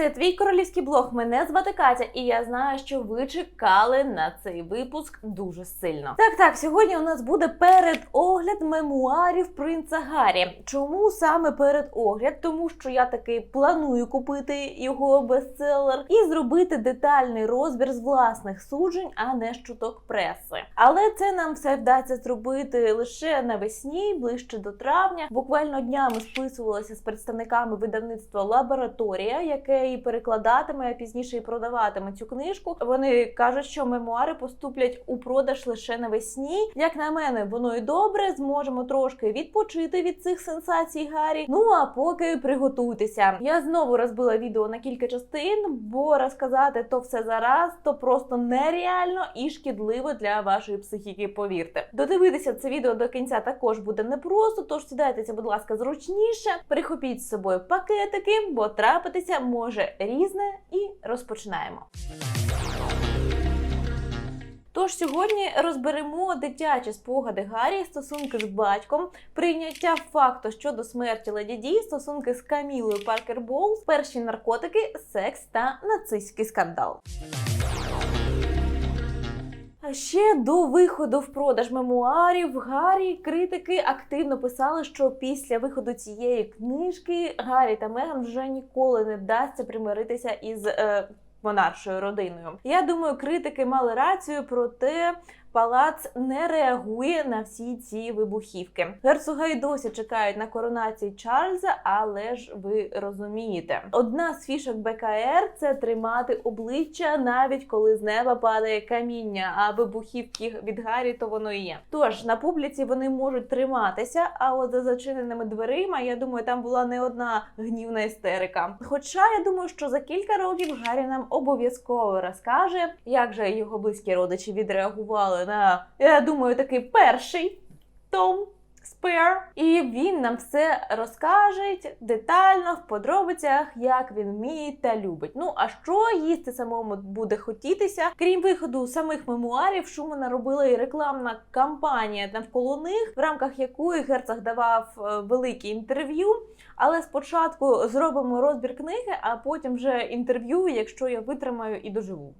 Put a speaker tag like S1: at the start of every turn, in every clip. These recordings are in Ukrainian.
S1: це твій королівський блог. Мене звати Катя, і я знаю, що ви чекали на цей випуск дуже сильно. Так, так, сьогодні у нас буде передогляд мемуарів принца Гаррі. Чому саме передогляд? Тому що я таки планую купити його бестселер і зробити детальний розбір з власних суджень, а не з чуток преси. Але це нам все вдасться зробити лише навесні, ближче до травня. Буквально днями списувалася з представниками видавництва Лабораторія, яке і перекладатиме, а пізніше і продаватиме цю книжку. Вони кажуть, що мемуари поступлять у продаж лише навесні. Як на мене, воно і добре. Зможемо трошки відпочити від цих сенсацій Гаррі. Ну а поки приготуйтеся. Я знову розбила відео на кілька частин, бо розказати то все зараз, то просто нереально і шкідливо для вашої психіки. Повірте, додивитися це відео до кінця також буде непросто. Тож сідайтеся, будь ласка, зручніше, прихопіть з собою пакетики, бо трапитися може різне, і розпочинаємо. Тож сьогодні розберемо дитячі спогади Гаррі, стосунки з батьком, прийняття факту щодо смерті Леді Ді, стосунки з Камілою Паркер Боулс, перші наркотики, секс та нацистський скандал. Ще до виходу в продаж мемуарів Гаррі критики активно писали, що після виходу цієї книжки Гаррі та Меган вже ніколи не вдасться примиритися із е, монаршою родиною. Я думаю, критики мали рацію, проте палац не реагує на всі ці вибухівки. Герцога й досі чекають на коронації Чарльза, але ж ви розумієте, одна з фішок БКР це тримати обличчя, навіть коли з неба падає каміння. А вибухівки від Гаррі то воно і є. Тож на публіці вони можуть триматися, а от за зачиненими дверима, я думаю, там була не одна гнівна істерика. Хоча я думаю, що за кілька років Гаррі нам обов'язково розкаже, як же його близькі родичі відреагували на я думаю, такий перший том. Спер, і він нам все розкаже детально в подробицях, як він вміє та любить. Ну а що їсти самому буде хотітися? Крім виходу самих мемуарів, шуму наробила і рекламна кампанія навколо них, в рамках якої герцог давав е, великі інтерв'ю. Але спочатку зробимо розбір книги, а потім вже інтерв'ю, якщо я витримаю і доживу.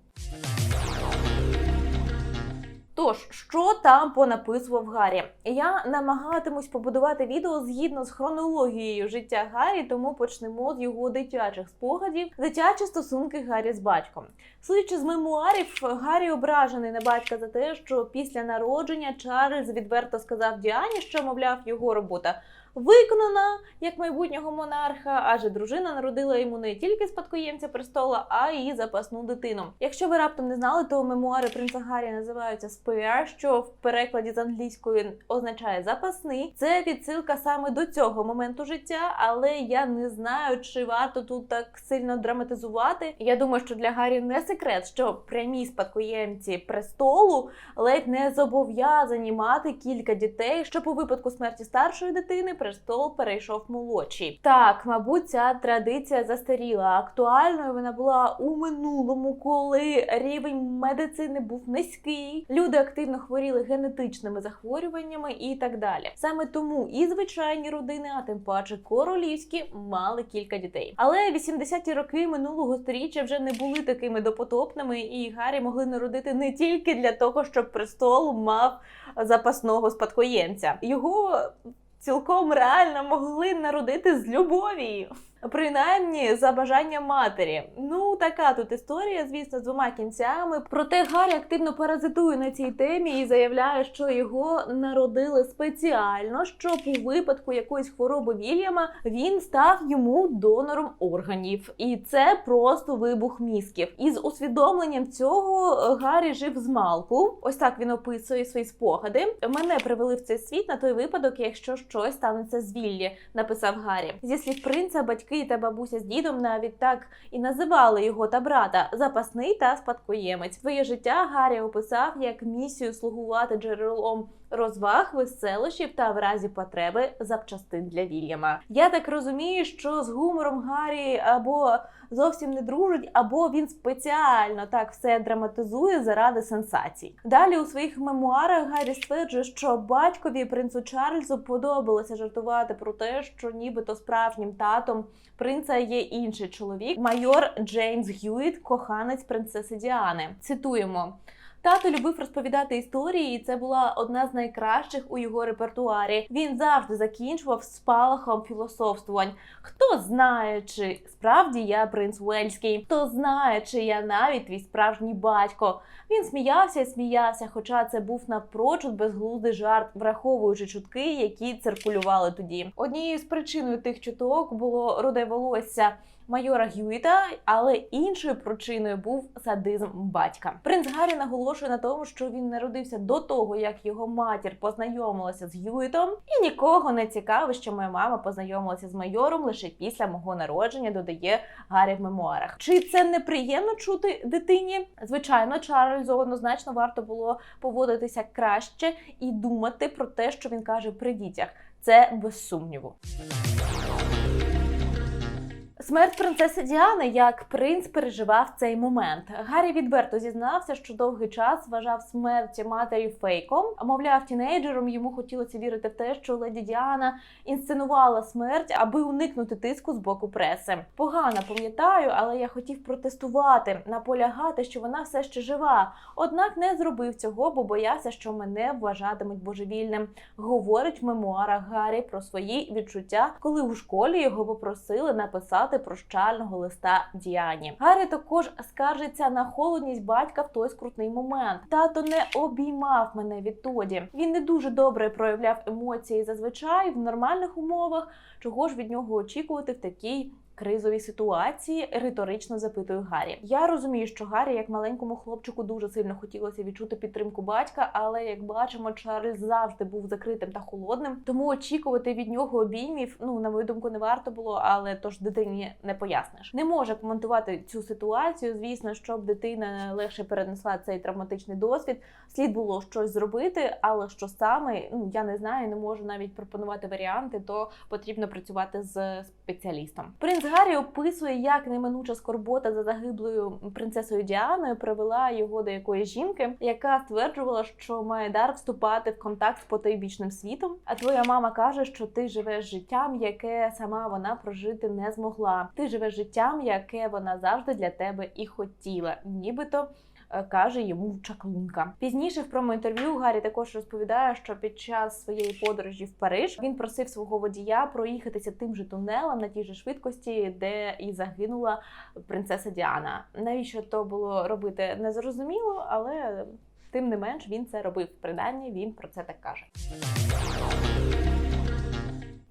S1: Тож, що там понаписував Гаррі? Я намагатимусь побудувати відео згідно з хронологією життя Гаррі, тому почнемо з його дитячих спогадів, дитячі стосунки Гаррі з батьком. Судячи з мемуарів, Гаррі ображений на батька за те, що після народження Чарльз відверто сказав Діані, що мовляв його робота. Виконана як майбутнього монарха, адже дружина народила йому не тільки спадкоємця престола, а й запасну дитину. Якщо ви раптом не знали, то мемуари принца Гаррі називаються спеар, що в перекладі з англійської означає запасний. Це відсилка саме до цього моменту життя, але я не знаю, чи варто тут так сильно драматизувати. Я думаю, що для Гаррі не секрет, що прямі спадкоємці престолу ледь не зобов'язані мати кілька дітей, що по випадку смерті старшої дитини престол перейшов молодший. Так, мабуть, ця традиція застаріла. Актуальною вона була у минулому, коли рівень медицини був низький. Люди активно хворіли генетичними захворюваннями і так далі. Саме тому і звичайні родини, а тим паче королівські, мали кілька дітей. Але 80-ті роки минулого сторіччя вже не були такими допотопними, і Гаррі могли народити не тільки для того, щоб престол мав запасного спадкоємця. Його цілком реально могли народити з любові. Принаймні за бажанням матері. Ну така тут історія, звісно, з двома кінцями. Проте Гаррі активно паразитує на цій темі і заявляє, що його народили спеціально, щоб у випадку якоїсь хвороби Вільяма він став йому донором органів, і це просто вибух мізків. І з усвідомленням цього Гаррі жив з малку. Ось так він описує свої спогади. Мене привели в цей світ на той випадок, якщо щось станеться з Віллі, написав Гаррі. Зі слів принца, батьки та бабуся з дідом навіть так і називали його та брата запасний та спадкоємець. Своє життя Гаррі описав як місію слугувати джерелом розваг, веселощів та в разі потреби запчастин для Вільяма. Я так розумію, що з гумором Гаррі або зовсім не дружать, або він спеціально так все драматизує заради сенсацій. Далі у своїх мемуарах Гаррі стверджує, що батькові принцу Чарльзу подобалося жартувати про те, що нібито справжнім татом принца є інший чоловік, майор Джеймс Гюїт, коханець принцеси Діани. Цитуємо. Тато любив розповідати історії, і це була одна з найкращих у його репертуарі. Він завжди закінчував спалахом філософствувань. Хто знає, чи справді я принц Уельський, хто знає, чи я навіть твій справжній батько. Він сміявся і сміявся, хоча це був напрочуд безглуздий жарт, враховуючи чутки, які циркулювали тоді. Однією з причиною тих чуток було руде волосся майора Гюїта, але іншою причиною був садизм батька. Принц Гаррі наголошує на тому, що він народився до того, як його матір познайомилася з Гюїтом, і нікого не цікавить, що моя мама познайомилася з майором лише після мого народження. Додає Гаррі в мемуарах. Чи це неприємно чути дитині? Звичайно, Чарльзу однозначно варто було поводитися краще і думати про те, що він каже при дітях. Це без сумніву. Смерть принцеси Діани як принц переживав цей момент. Гаррі відверто зізнався, що довгий час вважав смерть матері фейком. Мовляв, тінейджером йому хотілося вірити в те, що леді Діана інсценувала смерть, аби уникнути тиску з боку преси. Погано пам'ятаю, але я хотів протестувати, наполягати, що вона все ще жива. Однак не зробив цього, бо боявся, що мене вважатимуть божевільним. Говорить в мемуарах Гаррі про свої відчуття, коли у школі його попросили написати прощального листа Діані. Гаррі також скаржиться на холодність батька в той скрутний момент. Тато не обіймав мене відтоді. Він не дуже добре проявляв емоції зазвичай в нормальних умовах. Чого ж від нього очікувати в такій кризовій ситуації, риторично запитую Гаррі. Я розумію, що Гаррі, як маленькому хлопчику, дуже сильно хотілося відчути підтримку батька, але як бачимо, Чарльз завжди був закритим та холодним. Тому очікувати від нього обіймів, ну на мою думку, не варто було, але тож дитині не поясниш. Не може коментувати цю ситуацію. Звісно, щоб дитина легше перенесла цей травматичний досвід. Слід було щось зробити, але що саме, ну я не знаю, не можу навіть пропонувати варіанти, то потрібно працювати з спеціалістом. Принц Гаррі описує, як неминуча скорбота за загиблою принцесою Діаною привела його до якоїсь жінки, яка стверджувала, що має дар вступати в контакт з потойбічним світом. А твоя мама каже, що ти живеш життям, яке сама вона прожити не змогла. Ти живеш життям, яке вона завжди для тебе і хотіла, нібито каже йому чаклунка. Пізніше в промо-інтерв'ю Гаррі також розповідає, що під час своєї подорожі в Париж він просив свого водія проїхатися тим же тунелем на тій же швидкості, де і загинула принцеса Діана. Навіщо то було робити незрозуміло, але тим не менш він це робив. Принаймні він про це так каже.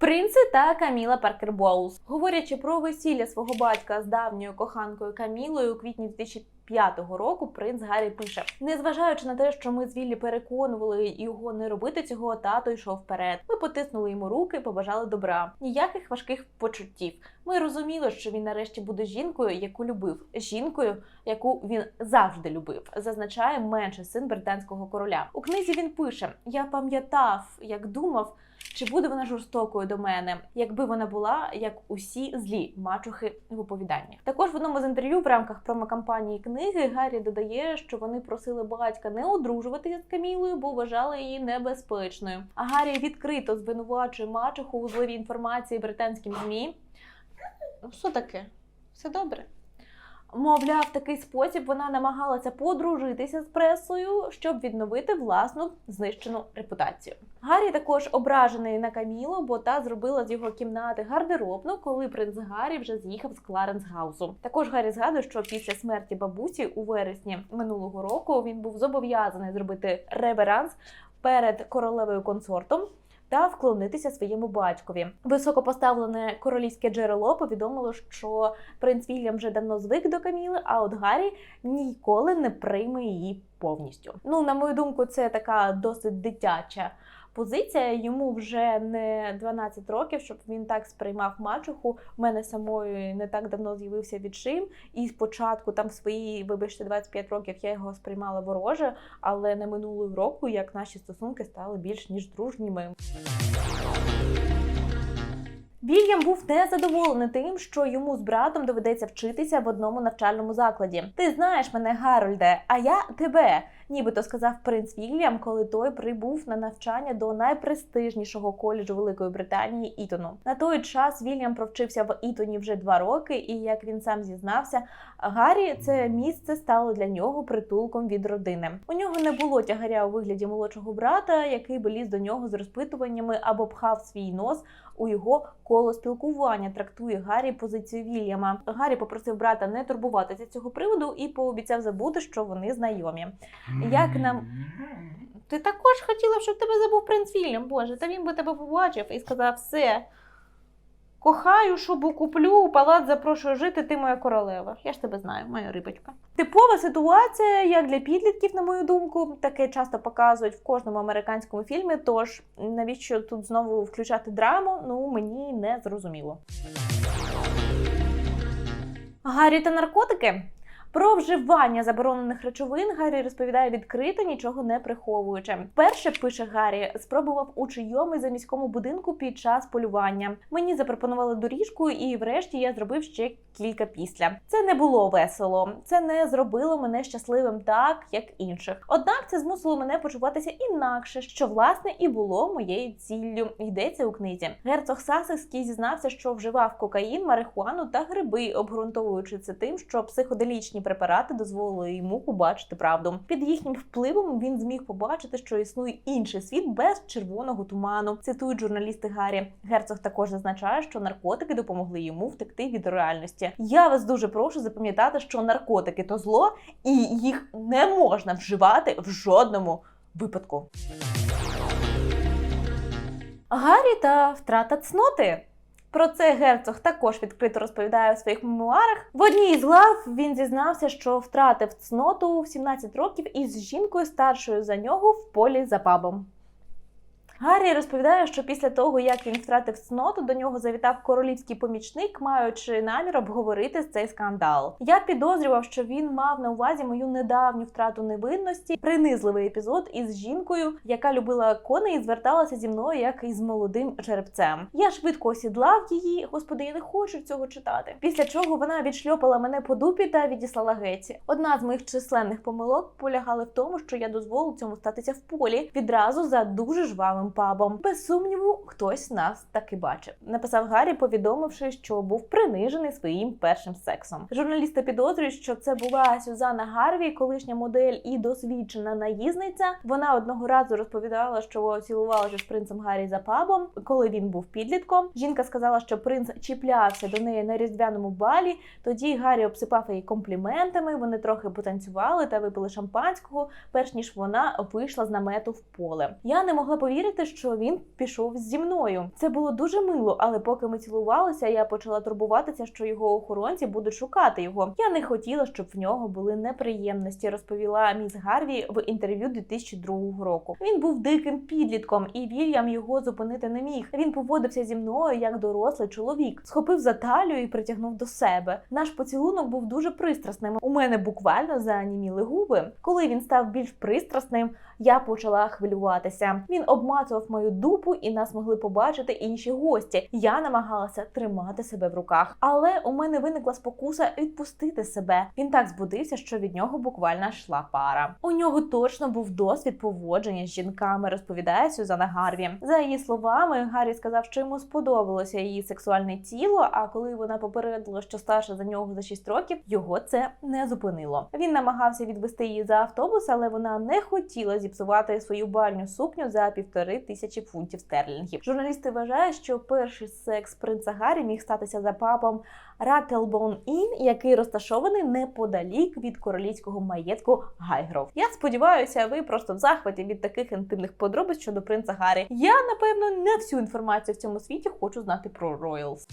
S1: Принци та Каміла Паркер Боулс. Говорячи про весілля свого батька з давньою коханкою Камілою у квітні 2005 року, принц Гаррі пише: незважаючи на те, що ми з Віллі переконували його не робити цього, тато йшов вперед. Ми потиснули йому руки, побажали добра. Ніяких важких почуттів. Ми розуміли, що він нарешті буде жінкою, яку любив, жінкою, яку він завжди любив. Зазначає менший син британського короля. У книзі він пише: Я пам'ятав, як думав. Чи буде вона жорстокою до мене, якби вона була як усі злі мачухи в оповіданнях? Також в одному з інтерв'ю в рамках промокампанії книги Гаррі додає, що вони просили батька не одружуватися з Камілою, бо вважали її небезпечною. А Гаррі відкрито звинувачує мачуху у зливі інформації британським змі. Ну, що таке? Все добре. Мовляв, в такий спосіб вона намагалася подружитися з пресою, щоб відновити власну знищену репутацію. Гаррі також ображений на Камілу, бо та зробила з його кімнати гардеробну, коли принц Гаррі вже з'їхав з Кларенс-хаусу. Також Гаррі згадує, що після смерті бабусі у вересні минулого року він був зобов'язаний зробити реверанс перед королевою консортом та вклонитися своєму батькові. Високопоставлене королівське джерело повідомило, що принц Вільям вже давно звик до Каміли, а от Гаррі ніколи не прийме її повністю. Ну, на мою думку, це така досить дитяча. Позиція йому вже не 12 років, щоб він так сприймав мачуху. У мене самої не так давно з'явився відчим, і спочатку, там свої, вибачте, 25 років я його сприймала вороже, але не минулого року, як наші стосунки стали більш ніж дружніми. Вільям був незадоволений тим, що йому з братом доведеться вчитися в одному навчальному закладі. Ти знаєш мене, Гарольде, а я тебе. Нібито сказав принц Вільям, коли той прибув на навчання до найпрестижнішого коледжу Великої Британії Ітону. На той час Вільям провчився в Ітоні вже два роки, і як він сам зізнався, Гаррі це місце стало для нього притулком від родини. У нього не було тягаря у вигляді молодшого брата, який би ліз до нього з розпитуваннями або пхав свій нос у його коло спілкування. Трактує Гаррі позицію Вільяма. Гаррі попросив брата не турбуватися цього приводу і пообіцяв забути, що вони знайомі. Як нам ти також хотіла, щоб тебе забув принц Вільям, Боже, та він би тебе побачив і сказав все. Кохаю, шубу куплю, у палац запрошую жити, ти моя королева. Я ж тебе знаю, моя рибочка. Типова ситуація, як для підлітків, на мою думку, таке часто показують в кожному американському фільмі. Тож навіщо тут знову включати драму? Ну мені не зрозуміло. Гаррі та наркотики. Про вживання заборонених речовин Гаррі розповідає відкрито, нічого не приховуючи. Перше пише Гаррі, спробував у чийомусь заміському будинку під час полювання. Мені запропонували доріжку, і врешті я зробив ще кілька після. Це не було весело. Це не зробило мене щасливим так, як інших. Однак це змусило мене почуватися інакше, що власне і було моєю ціллю. Йдеться у книзі. Герцог Сасекський зізнався, що вживав кокаїн, марихуану та гриби, обґрунтовуючи це тим, що психоделічні препарати дозволили йому побачити правду. Під їхнім впливом він зміг побачити, що існує інший світ без червоного туману. Цитують журналісти Гаррі. Герцог також зазначає, що наркотики допомогли йому втекти від реальності. Я вас дуже прошу запам'ятати, що наркотики то зло, і їх не можна вживати в жодному випадку. Гаррі та втрата цноти. Про це герцог також відкрито розповідає у своїх мемуарах. В одній із глав він зізнався, що втратив цноту в 17 років із жінкою старшою за нього в полі за пабом. Гаррі розповідає, що після того, як він втратив цноту, до нього завітав королівський помічник, маючи намір обговорити цей скандал. Я підозрював, що він мав на увазі мою недавню втрату невинності, принизливий епізод із жінкою, яка любила коней і зверталася зі мною як із молодим жеребцем. Я швидко осідлав її. Господи, я не хочу цього читати. Після чого вона відшльопала мене по дупі та відіслала геть. Одна з моїх численних помилок полягала в тому, що я дозволив цьому статися в полі відразу за дуже жвавим пабом. Без сумніву, хтось нас таки бачив. Написав Гаррі, повідомивши, що був принижений своїм першим сексом. Журналісти підозрюють, що це була Сюзанна Гарві, колишня модель і досвідчена наїзниця. Вона одного разу розповідала, що цілувалася з принцем Гаррі за пабом, коли він був підлітком. Жінка сказала, що принц чіплявся до неї на різдвяному балі. Тоді Гаррі обсипав її компліментами. Вони трохи потанцювали та випили шампанського, перш ніж вона вийшла з намету в поле. Я не могла повірити, що він пішов зі мною. Це було дуже мило, але поки ми цілувалися, я почала турбуватися, що його охоронці будуть шукати його. Я не хотіла, щоб в нього були неприємності, розповіла міс Гарві в інтерв'ю 2002 року. Він був диким підлітком, і Вільям його зупинити не міг. Він поводився зі мною як дорослий чоловік, схопив за талію і притягнув до себе. Наш поцілунок був дуже пристрасним. У мене буквально зааніміли губи. Коли він став більш пристрасним, я почала хвилюватися. Він обмацував мою дупу, і нас могли побачити інші гості. Я намагалася тримати себе в руках, але у мене виникла спокуса відпустити себе. Він так збудився, що від нього буквально йшла пара. У нього точно був досвід поводження з жінками, розповідає Сюзана Гарві. За її словами, Гаррі сказав, що йому сподобалося її сексуальне тіло. А коли вона попередила, що старша за нього за 6 років, його це не зупинило. Він намагався відвести її за автобус, але вона не хотіла зіпсувати свою бальню сукню за півтори тисячі фунтів стерлінгів. Журналісти вважають, що перший секс принца Гаррі міг статися за папом Раттлбоун Ін, який розташований неподалік від королівського маєтку Гайгров. Я сподіваюся, ви просто в захваті від таких інтимних подробиць щодо принца Гаррі. Я напевно не всю інформацію в цьому світі хочу знати про Роялс.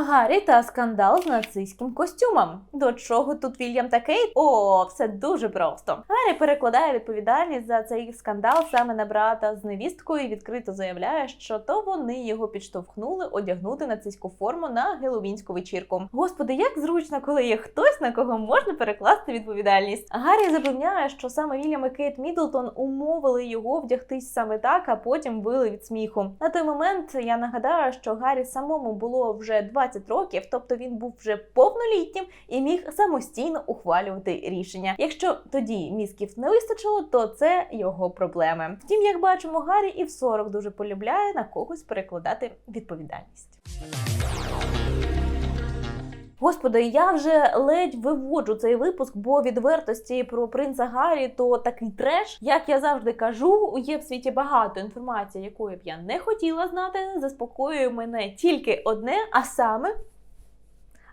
S1: Гаррі та скандал з нацистським костюмом. До чого тут Вільям та Кейт? О, все дуже просто. Гаррі перекладає відповідальність за цей скандал саме на брата з невісткою і відкрито заявляє, що то вони його підштовхнули одягнути нацистську форму на геловінську вечірку. Господи, як зручно, коли є хтось, на кого можна перекласти відповідальність. Гаррі запевняє, що саме Вільям і Кейт Мідлтон умовили його вдягтись саме так, а потім вили від сміху. На той момент я нагадаю, що Гаррі самому було вже 20 років, тобто він був вже повнолітнім і міг самостійно ухвалювати рішення. Якщо тоді мізків не вистачило, то це його проблеми. Втім, як бачимо, Гаррі і в 40 дуже полюбляє на когось перекладати відповідальність. Господи, я вже ледь виводжу цей випуск, бо відвертості про принца Гаррі то такий треш. Як я завжди кажу, є в світі багато інформації, якої б я не хотіла знати. Заспокоює мене тільки одне, а саме.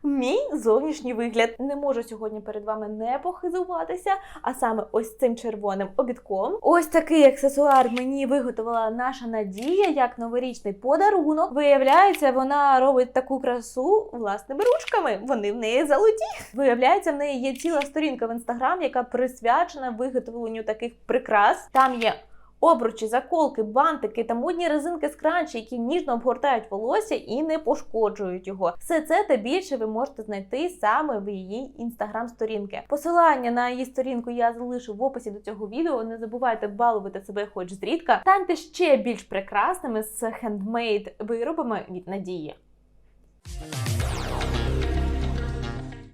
S1: Мій зовнішній вигляд не можу сьогодні перед вами не похизуватися, а саме ось цим червоним обідком. Ось такий аксесуар мені виготовила наша Надія як новорічний подарунок. Виявляється, вона робить таку красу власними ручками. Вони в неї золоті. Виявляється, в неї є ціла сторінка в інстаграм, яка присвячена виготовленню таких прикрас. Там є обручі, заколки, бантики та модні резинки з кранчі, які ніжно обгортають волосся і не пошкоджують його. Все це та більше ви можете знайти саме в її інстаграм-сторінки. Посилання на її сторінку я залишу в описі до цього відео. Не забувайте балувати себе хоч зрідка. Станьте ще більш прекрасними з хендмейд виробами від надії.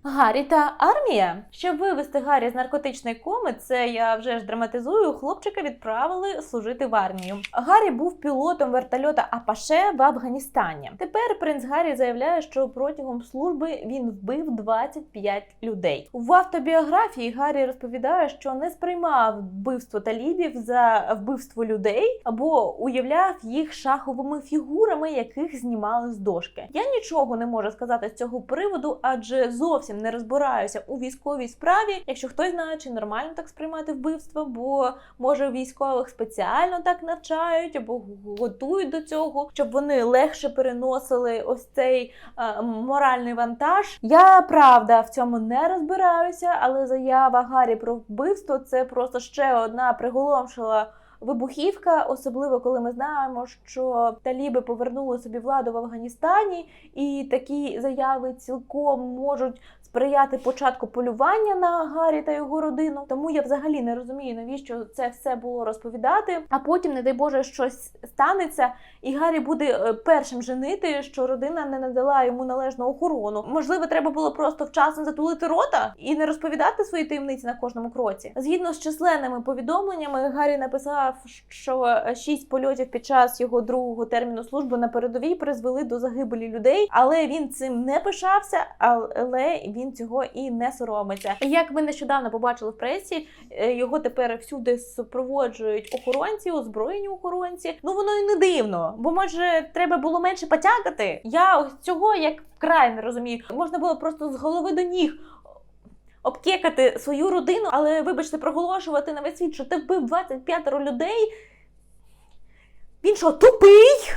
S1: Гаррі та армія. Щоб вивести Гаррі з наркотичної коми, це я вже ж драматизую. Хлопчика відправили служити в армію. Гаррі був пілотом вертольота Апаше в Афганістані. Тепер принц Гаррі заявляє, що протягом служби він вбив 25 людей. В автобіографії Гаррі розповідає, що не сприймав вбивство талібів за вбивство людей або уявляв їх шаховими фігурами, яких знімали з дошки. Я нічого не можу сказати з цього приводу, адже зовсім не розбираюся у військовій справі. Якщо хтось знає, чи нормально так сприймати вбивство, бо може військових спеціально так навчають або готують до цього, щоб вони легше переносили ось цей е, моральний вантаж. Я правда в цьому не розбираюся, але заява Гаррі про вбивство це просто ще одна приголомшила. Вибухівка, особливо коли ми знаємо, що таліби повернули собі владу в Афганістані, і такі заяви цілком можуть сприяти початку полювання на Гаррі та його родину. Тому я взагалі не розумію, навіщо це все було розповідати. А потім, не дай Боже, щось станеться, і Гаррі буде е, першим женити, що родина не надала йому належну охорону. Можливо, треба було просто вчасно затулити рота і не розповідати свої таємниці на кожному кроці. Згідно з численними повідомленнями, Гаррі написав, що шість польотів під час його другого терміну служби на передовій призвели до загибелі людей, але він цим не пишався, але він цього і не соромиться. Як ми нещодавно побачили в пресі, е, його тепер всюди супроводжують охоронці, озброєні охоронці. Ну воно і не дивно, бо може треба було менше потягати. Я ось цього як вкрай не розумію. Можна було просто з голови до ніг. Обкекати свою родину, але вибачте, проголошувати на весь світ, що ти вбив 25 людей. Він що, тупий?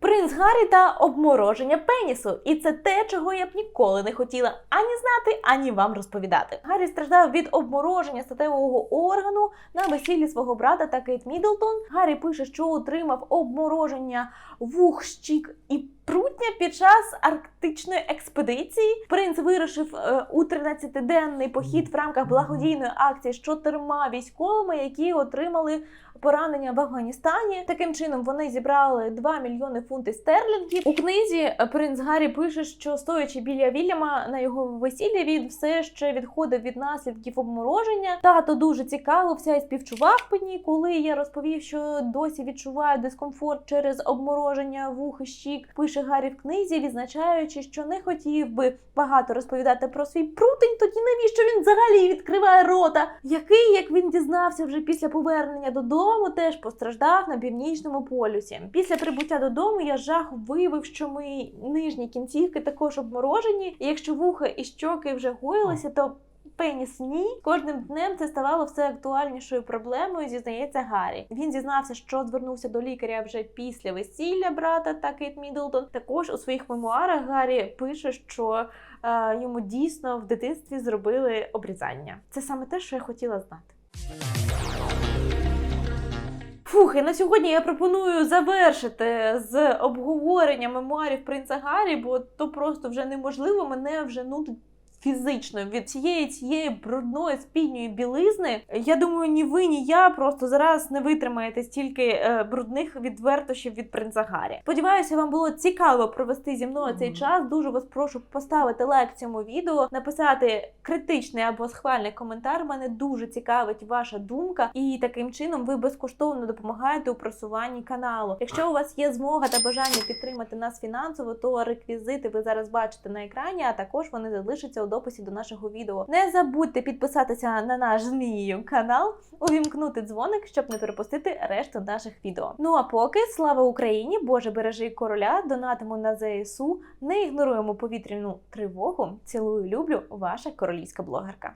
S1: Принц Гаррі та обмороження пенісу. І це те, чого я б ніколи не хотіла ані знати, ані вам розповідати. Гаррі страждав від обмороження статевого органу на весіллі свого брата та Кейт Мідлтон. Гаррі пише, що отримав обмороження вух, щік і прутня під час арктичної експедиції. Принц вирушив е, у 13-денний похід в рамках благодійної акції з чотирма військовими, які отримали поранення в Афганістані. Таким чином вони зібрали 2 мільйони фунтів стерлінгів. У книзі е, принц Гаррі пише, що стоячи біля Вільяма на його весіллі, він все ще відходив від наслідків обмороження. Тато дуже цікавився і співчував мені, коли я розповів, що досі відчуває дискомфорт через обмороження вух і щік. Пише Гаррі в книзі, відзначаючи, що не хотів би багато розповідати про свій прутень. Тоді навіщо він взагалі відкриває рота? Який, як він дізнався вже після повернення додому, теж постраждав на північному полюсі. Після прибуття додому я жах виявив, що мої нижні кінцівки також обморожені. І якщо вуха і щоки вже гоїлися, то Пеніс ні. Кожним днем це ставало все актуальнішою проблемою. Зізнається Гаррі. Він зізнався, що звернувся до лікаря вже після весілля брата та Кейт Міддлтон. Також у своїх мемуарах Гаррі пише, що е, йому дійсно в дитинстві зробили обрізання. Це саме те, що я хотіла знати. Фух, і на сьогодні я пропоную завершити з обговорення мемуарів принца Гаррі, бо то просто вже неможливо. Мене вже нудить фізично від цієї цієї брудної спільної білизни. Я думаю, ні ви, ні я просто зараз не витримаєте стільки е, брудних відвертощів від принца Гаррі. Сподіваюся, вам було цікаво провести зі мною цей час. Дуже вас прошу поставити лайк цьому відео, написати критичний або схвальний коментар. Мене дуже цікавить ваша думка, і таким чином ви безкоштовно допомагаєте у просуванні каналу. Якщо у вас є змога та бажання підтримати нас фінансово, то реквізити ви зараз бачите на екрані, а також вони залишаться у дописі до нашого відео. Не забудьте підписатися на наш змію канал, увімкнути дзвоник, щоб не перепустити решту наших відео. Ну а поки слава Україні! Боже бережи короля, донатимо на ЗСУ, не ігноруємо повітряну тривогу. Цілую, люблю, ваша королівська блогерка.